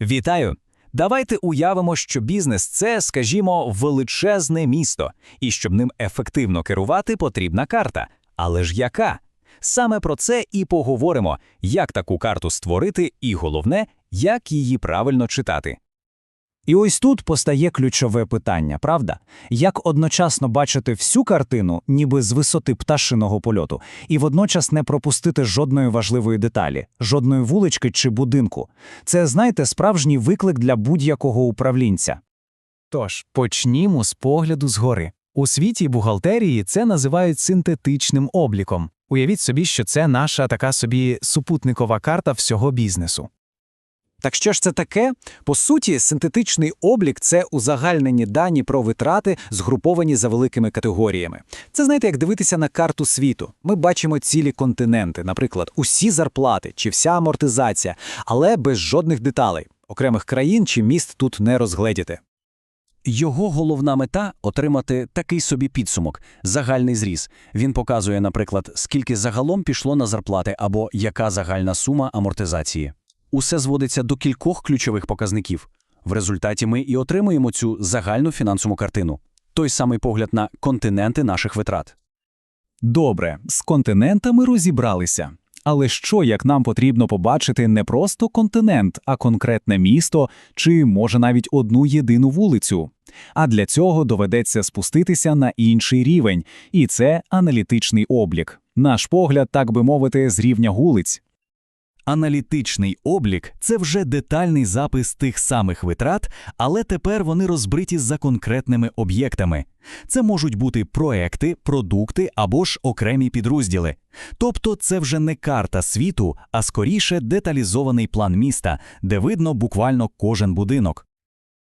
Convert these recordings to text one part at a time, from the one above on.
Вітаю! Давайте уявимо, що бізнес це, скажімо, величезне місто, і щоб ним ефективно керувати, потрібна карта. Але ж яка? Саме про це і поговоримо, як таку карту створити, і головне, як її правильно читати. І ось тут постає ключове питання, правда? Як одночасно бачити всю картину, ніби з висоти пташиного польоту, і водночас не пропустити жодної важливої деталі, жодної вулички чи будинку. Це, знаєте, справжній виклик для будь-якого управлінця. Тож, почнімо з погляду згори. У світі бухгалтерії це називають синтетичним обліком. Уявіть собі, що це наша така собі супутникова карта всього бізнесу. Так що ж це таке? По суті, синтетичний облік це узагальнені дані про витрати, згруповані за великими категоріями. Це знаєте, як дивитися на карту світу. Ми бачимо цілі континенти, наприклад, усі зарплати чи вся амортизація, але без жодних деталей. Окремих країн чи міст тут не розгледіти. Його головна мета отримати такий собі підсумок, загальний зріз. Він показує, наприклад, скільки загалом пішло на зарплати або яка загальна сума амортизації. Усе зводиться до кількох ключових показників. В результаті ми і отримуємо цю загальну фінансову картину. Той самий погляд на континенти наших витрат. Добре, з континентами розібралися. Але що, як нам потрібно побачити не просто континент, а конкретне місто чи, може, навіть одну єдину вулицю? А для цього доведеться спуститися на інший рівень, і це аналітичний облік. Наш погляд, так би мовити, з рівня вулиць. Аналітичний облік це вже детальний запис тих самих витрат, але тепер вони розбриті за конкретними об'єктами. Це можуть бути проекти, продукти або ж окремі підрозділи. Тобто це вже не карта світу, а скоріше деталізований план міста, де видно буквально кожен будинок.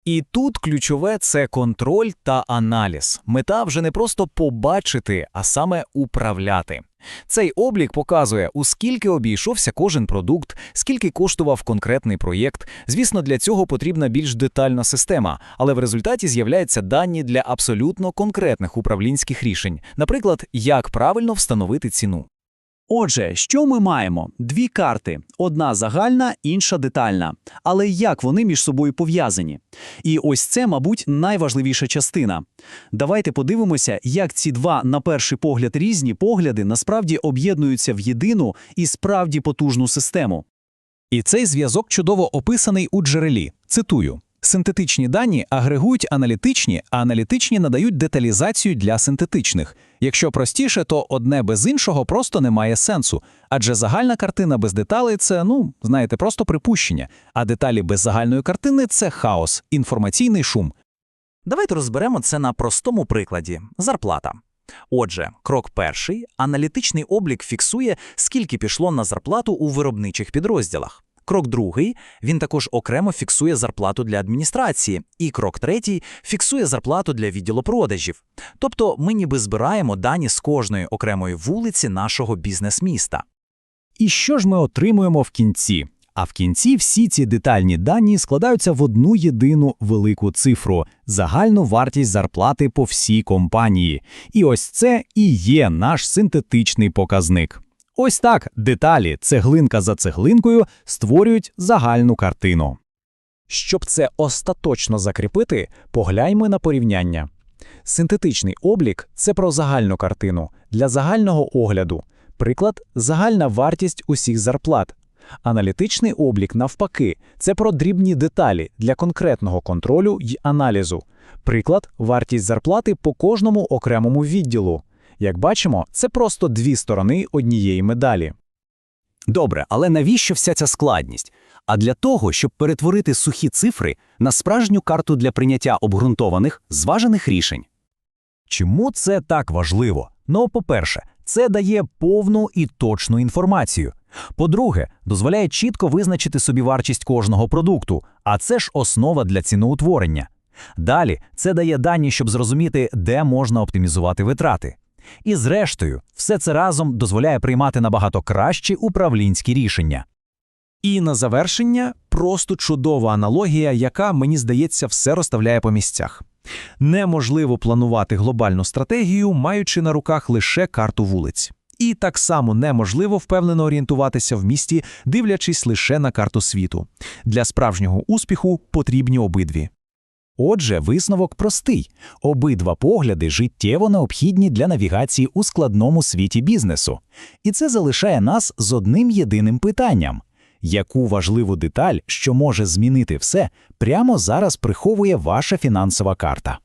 І тут ключове це контроль та аналіз. Мета вже не просто побачити, а саме управляти. Цей облік показує, у скільки обійшовся кожен продукт, скільки коштував конкретний проєкт. Звісно, для цього потрібна більш детальна система, але в результаті з'являються дані для абсолютно конкретних управлінських рішень, наприклад, як правильно встановити ціну. Отже, що ми маємо? Дві карти: одна загальна, інша детальна. Але як вони між собою пов'язані? І ось це, мабуть, найважливіша частина. Давайте подивимося, як ці два, на перший погляд, різні погляди насправді об'єднуються в єдину і справді потужну систему. І цей зв'язок чудово описаний у джерелі. Цитую. Синтетичні дані агрегують аналітичні, а аналітичні надають деталізацію для синтетичних. Якщо простіше, то одне без іншого просто не має сенсу, адже загальна картина без деталей це, ну, знаєте, просто припущення, а деталі без загальної картини це хаос, інформаційний шум. Давайте розберемо це на простому прикладі – зарплата. Отже, крок перший – аналітичний облік фіксує, скільки пішло на зарплату у виробничих підрозділах. Крок другий – він також окремо фіксує зарплату для адміністрації. І крок третій – фіксує зарплату для відділу продажів. Тобто ми ніби збираємо дані з кожної окремої вулиці нашого бізнес-міста. І що ж ми отримуємо в кінці? А в кінці всі ці детальні дані складаються в одну єдину велику цифру загальну вартість зарплати по всій компанії. І ось це і є наш синтетичний показник. Ось так деталі, цеглинка за цеглинкою, створюють загальну картину. Щоб це остаточно закріпити, погляньмо на порівняння. Синтетичний облік це про загальну картину для загального огляду. Приклад загальна вартість усіх зарплат. Аналітичний облік, навпаки, це про дрібні деталі для конкретного контролю й аналізу. Приклад вартість зарплати по кожному окремому відділу. Як бачимо, це просто дві сторони однієї медалі. Добре, але навіщо вся ця складність? А для того, щоб перетворити сухі цифри на справжню карту для прийняття обґрунтованих, зважених рішень. Чому це так важливо? Ну, по-перше, це дає повну і точну інформацію. По-друге, дозволяє чітко визначити собі вартість кожного продукту, а це ж основа для ціноутворення. Далі це дає дані, щоб зрозуміти, де можна оптимізувати витрати. І зрештою, все це разом дозволяє приймати набагато кращі управлінські рішення. І на завершення просто чудова аналогія, яка, мені здається, все розставляє по місцях. Неможливо планувати глобальну стратегію, маючи на руках лише карту вулиць. І так само неможливо впевнено орієнтуватися в місті, дивлячись лише на карту світу. Для справжнього успіху потрібні обидві. Отже, висновок простий. Обидва погляди життєво необхідні для навігації у складному світі бізнесу. І це залишає нас з одним єдиним питанням. Яку важливу деталь, що може змінити все, прямо зараз приховує ваша фінансова карта?